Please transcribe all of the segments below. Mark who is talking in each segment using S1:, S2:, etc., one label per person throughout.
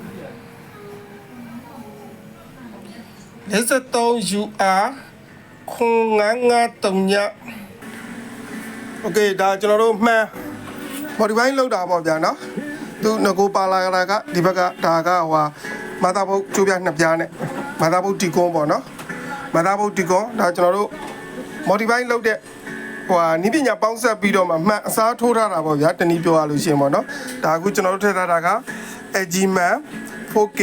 S1: 53 UR ခွန်ငန်းငါတုံညโอเคဒါကျွန်တော်တို့မှန် modify လောက်တာပေါ့ဗျာနော်သူငကိုပါလာတာကဒီဘက်ကဒါကဟိုဟာမာတာဘုတ်ကျိုးပြနှစ်ပြားနဲ့မာတာဘုတ်တီကွန်ပေါ့နော်မာတာဘုတ်တီကွန်ဒါကျွန်တော်တို့ modify လုပ်တဲ့ဟိုဟာနီးပညာပေါင်းဆက်ပြီးတော့မှမှန်အစားထိုးထားတာပေါ့ဗျာတနည်းပြောရလို့ရှိရင်ပေါ့နော်ဒါအခုကျွန်တော်တို့ထည့်ထားတာက AG man 4K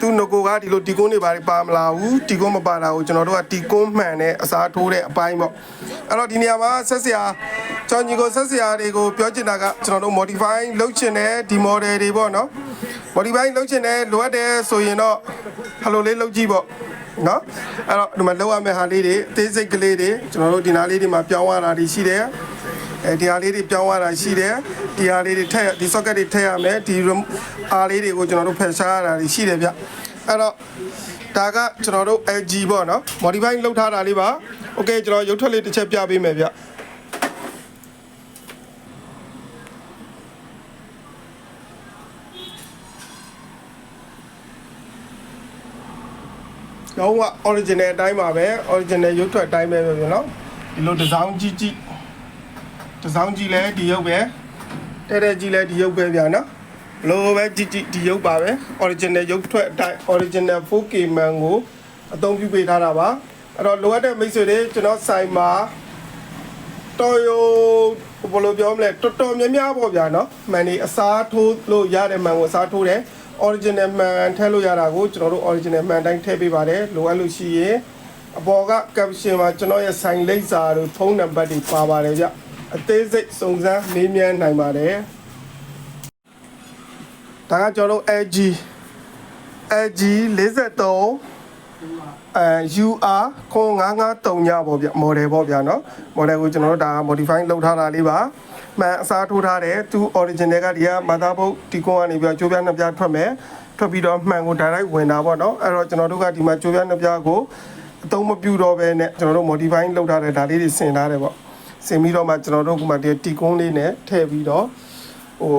S1: သူငကိုကဒီလိုတီကွန်းတွေပါပါမလာဘူးတီကွန်းမပါတာကိုကျွန်တော်တို့ကတီကွန်းမှန်နဲ့အစားထိုးတဲ့အပိုင်းပေါ့အဲ့တော့ဒီနေရာမှာဆက်စရာကျွန်တော်ညီကိုဆက်စရာတွေကိုပြောချင်တာကကျွန်တော်တို့ modify လုပ်ချင်တဲ့ဒီ model တွေပေါ့နော် modify လုပ်ချင်တဲ့လိုအပ်တယ်ဆိုရင်တော့ဟယ်လိုလေးလုပ်ကြည့်ပေါ့နော်အဲ့တော့ဒီမှာလောက်ရမယ့်ဟာလေးတွေအသေးစိတ်ကလေးတွေကျွန်တော်တို့ဒီနားလေးတွေမှာပြောင်းရတာတွေရှိတယ် အဲဒီဟာလေးတွေပြောင်းရတာရှိတယ်ဒီဟာလေးတွေထည့်ဒီ socket တွေထည့်ရမယ်ဒီအားလေးတွေကိုကျွန်တော်တို့ဖယ်ရှားရတာတွေရှိတယ်ဗျအဲ့တော့ဒါကကျွန်တော်တို့ LG ပေါ့နော် modify လုပ်ထားတာလေးပါ okay ကျွန်တော်ရုပ်ထွက်လေးတစ်ချက်ပြပေးမယ်ဗျလုံးဝ original အတိုင်းပါပဲ original ရုပ်ထွက်အတိုင်းပဲပဲဗျနော်ဒီလိုဒီဇိုင်းကြီးကြီး ဒီဇိုင်းကြီးလဲဒီရုပ်ပဲတဲ့တဲ့ကြီးလဲဒီရုပ်ပဲဗျာနော်ဘလို့ပဲကြီးကြီးဒီရုပ်ပါပဲ original ရုပ်ထွက်အတိုင်း original 4K man ကိုအသုံးပြုပေးထားတာပါအဲ့တော့လိုအပ်တဲ့မိတ်ဆွေတွေကျွန်တော်ဆိုင်မှာတော်ရိုဘယ်လိုပြောမလဲတော်တော်များများပေါ့ဗျာနော်မှန်နေအစားထိုးလို့ရတဲ့မှန်ကိုအစားထိုးတယ် original မှန်ထည့်လို့ရတာကိုကျွန်တော်တို့ original မှန်တိုင်းထည့်ပေးပါတယ်လိုအပ်လို့ရှိရင်အပေါ်က caption မှာကျွန်တော်ရဲ့ဆိုင်လိပ်စာတို့ဖုန်းနံပါတ်တွေပါပါတယ်ဗျ အသေးစိတ်စုံစမ်းမေးမြန်းနိုင်ပါတယ်ဒါကကျွန်တော်တို့ LG LG 43အဲ UR ခွန်953ညပေါ့ဗျ model ပေါ့ဗျာเนาะ model ကိုကျွန်တော်တို့ဒါ modify လုပ်ထားတာလေးပါမှန်အစားထိုးထားတယ်သူ original ကဒီက motherboard ဒီကွန်ကနေပြီးတော့ကြိုးပြနှစ်ပြားထွက်မယ်ထွက်ပြီးတော့မှန်ကို direct ဝင်တာပေါ့เนาะအဲ့တော့ကျွန်တော်တို့ကဒီမှာကြိုးပြနှစ်ပြားကိုအသုံးမပြုတော့ဘဲနဲ့ကျွန်တော်တို့ modify လုပ်ထားတဲ့ဒါလေးတွေဆင်ထားတယ်ပေါ့ ဆင်ပြီးတော့မှကျွန်တော်တို့ကမှဒီတီကုန်းလေးနဲ့ထည့်ပြီးတော့ဟို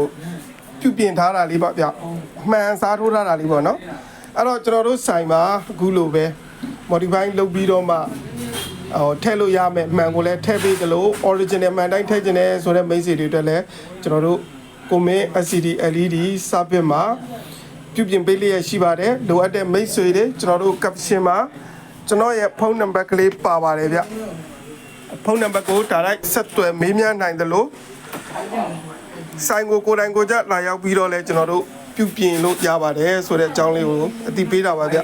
S1: ပြုပြင်ထားတာလေးပေါ့ဗျအမှန်စားထိုးထားတာလေးပေါ့နော်အဲ့တော့ကျွန်တော်တို့ဆိုင်မှာအခုလိုပဲ modify လုပ်ပြီးတော့မှဟိုထည့်လို့ရမယ်မှန်ကိုလည်းထည့်ပေးသလို original မှန်တိုင်းထည့်ခြင်းနဲ့ဆိုတဲ့မိတ်ဆွေတွေအတွက်လည်းကျွန်တော်တို့ကိုမင်း LCD LED စပစ်မှာပြုပြင်ပေးလျက်ရှိပါတယ်လိုအပ်တဲ့မိတ်ဆွေတွေကျွန်တော်တို့ caption မှာကျွန်တော်ရဲ့ဖုန်းနံပါတ်ကလေးပါပါတယ်ဗျ ဖုန်းနံပါတ်ကို direct ဆက်သွယ်မေးမြန်းနိုင်သလိုဆိုင်ကိုကိုယ်တိုင်ကိုယ်ကျလာရောက်ပြီးတော့လဲကျွန်တော်တို့ပြုပြင်လို့ရပါတယ်ဆိုတဲ့အကြောင်းလေးကိုအသိပေးတာပါဗျ